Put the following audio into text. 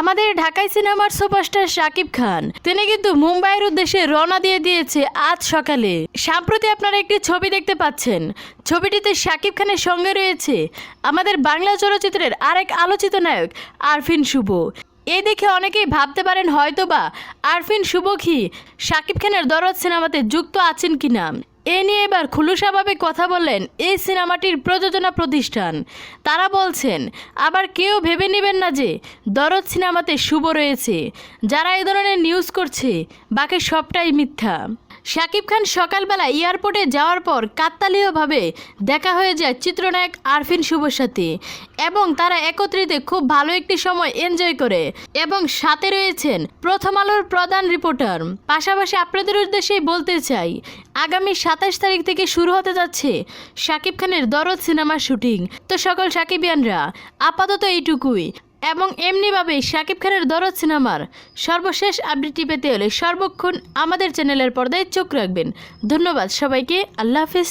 আমাদের ঢাকাই সিনেমার সুপারস্টার শাকিব খান। তিনি কিন্তু মুম্বাইয়ের উদ্দেশ্যে রওনা দিয়ে দিয়েছে আজ সকালে। সম্প্রতি আপনারা একটি ছবি দেখতে পাচ্ছেন। ছবিটিতে শাকিব খানের সঙ্গে রয়েছে আমাদের বাংলা চলচ্চিত্রের আরেক আলোচিত নায়ক আরফিন শুভ। এই দেখে অনেকেই ভাবতে পারেন হয়তোবা আরফিন শুভ কি শাকিব খানের দরদ সিনেমাতে যুক্ত আছেন কিনা। এ নিয়ে এবার খুলুসাভাবে কথা বললেন এই সিনেমাটির প্রযোজনা প্রতিষ্ঠান। তারা বলছেন, আবার কেউ ভেবে নেবেন না যে দরদ সিনেমাতে শুভ রয়েছে। যারা এই ধরনের নিউজ করছে, বাকি সবটাই মিথ্যা। শাকিব খান সকালবেলা এয়ারপোর্টে যাওয়ার পর কাকতালীয়ভাবে দেখা হয়ে যায় চিত্রনায়ক আরফিন শুভর সাথে এবং তারা একত্রিত খুব ভালো একটি সময় এনজয় করে এবং সাথে রয়েছেন প্রথম আলোর প্রধান রিপোর্টার। পাশাপাশি আপনাদের উদ্দেশ্যেই বলতে চাই, আগামী সাতাশ তারিখ থেকে শুরু হতে যাচ্ছে শাকিব খানের দরদ সিনেমার শুটিং। তো সকল সাকিবিয়ানরা, আপাতত এইটুকুই। এবং এমনিভাবেই শাকিব খানের দরদ সিনেমার সর্বশেষ আপডেটটি পেতে হলে সর্বক্ষণ আমাদের চ্যানেলের পর্দায় চোখ রাখবেন। ধন্যবাদ সবাইকে। আল্লাহ হাফিজ।